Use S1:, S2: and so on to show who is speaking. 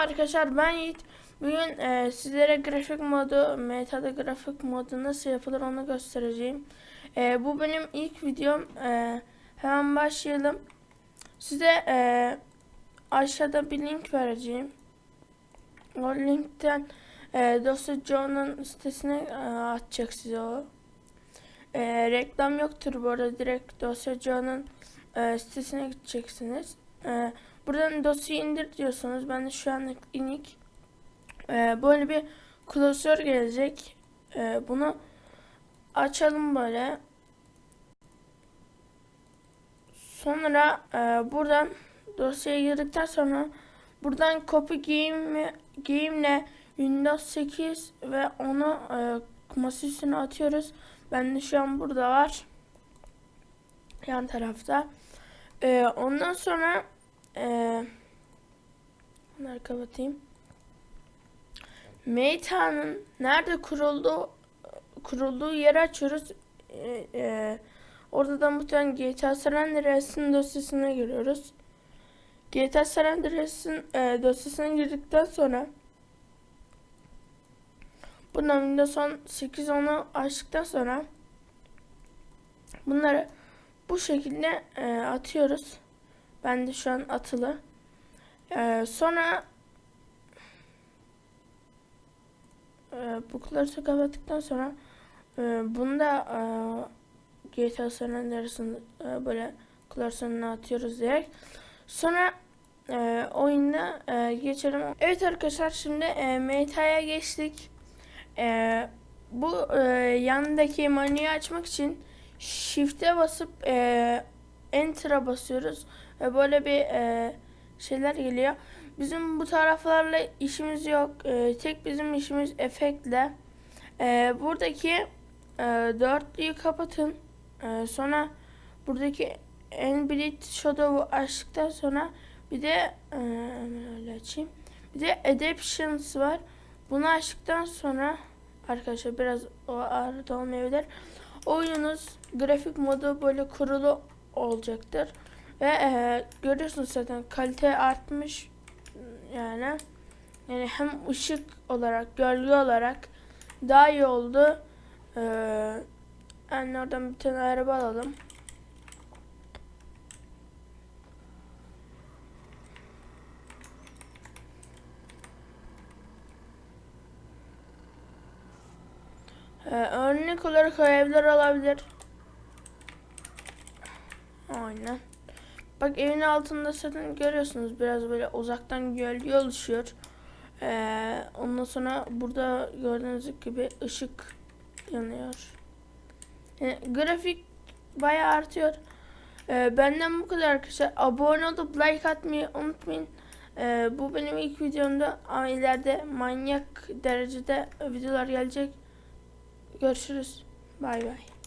S1: arkadaşlar ben Yiğit. Bugün e, sizlere grafik modu, metada grafik modu nasıl yapılır onu göstereceğim. E, bu benim ilk videom. E, hemen başlayalım. Size e, aşağıda bir link vereceğim. O linkten e, dosya John'un sitesine e, atacak size o. E, reklam yoktur bu arada direkt dosya John'un e, sitesine gideceksiniz. E, buradan dosyayı indir diyorsanız ben de şu an inik. E, böyle bir klasör gelecek. E, bunu açalım böyle. Sonra e, buradan dosyaya girdikten sonra buradan copy game game'le Windows 8 ve onu e, masa atıyoruz. Ben de şu an burada var. Yan tarafta. E, ondan sonra e, bunları kapatayım. Meta'nın nerede kurulduğu kurulduğu yeri açıyoruz. E, e, orada da muhtemelen GTA San Andreas'ın dosyasına giriyoruz. GTA San Andreas'ın e, dosyasına girdikten sonra bundan Windows 8 onu açtıktan sonra bunları bu şekilde e, atıyoruz. Ben de şu an atılı. E, sonra e, bu klasörü kapattıktan sonra e, bunda e, GTA San Andreas'ın e, böyle klasörüne atıyoruz direkt. Sonra e, oyunda e, geçelim. Evet arkadaşlar şimdi e, meta'ya geçtik. E, bu e, yandaki menüyü açmak için shift'e basıp e, enter'a basıyoruz ve böyle bir e, şeyler geliyor. Bizim bu taraflarla işimiz yok. E, tek bizim işimiz efektle. E, buradaki e, dörtlüyü kapatın. E, sonra buradaki Embed Shadow'u açtıktan sonra bir de e, öyle açayım. Bir de Adaptions var. Bunu açtıktan sonra arkadaşlar biraz o arada olmayabilir. Oyununuz grafik modu böyle kurulu olacaktır. Ve e, görüyorsunuz zaten kalite artmış yani. Yani hem ışık olarak, gölge olarak daha iyi oldu. Ee, yani oradan bir tane araba alalım. Ee, örnek olarak o evler olabilir. Aynen. Bak evin altında zaten görüyorsunuz biraz böyle uzaktan gölge oluşuyor. Ee, ondan sonra burada gördüğünüz gibi ışık yanıyor. Yani grafik bayağı artıyor. Ee, benden bu kadar arkadaşlar. Abone olup like atmayı unutmayın. Ee, bu benim ilk videomda ama ileride manyak derecede videolar gelecek. Görüşürüz. Bay bay.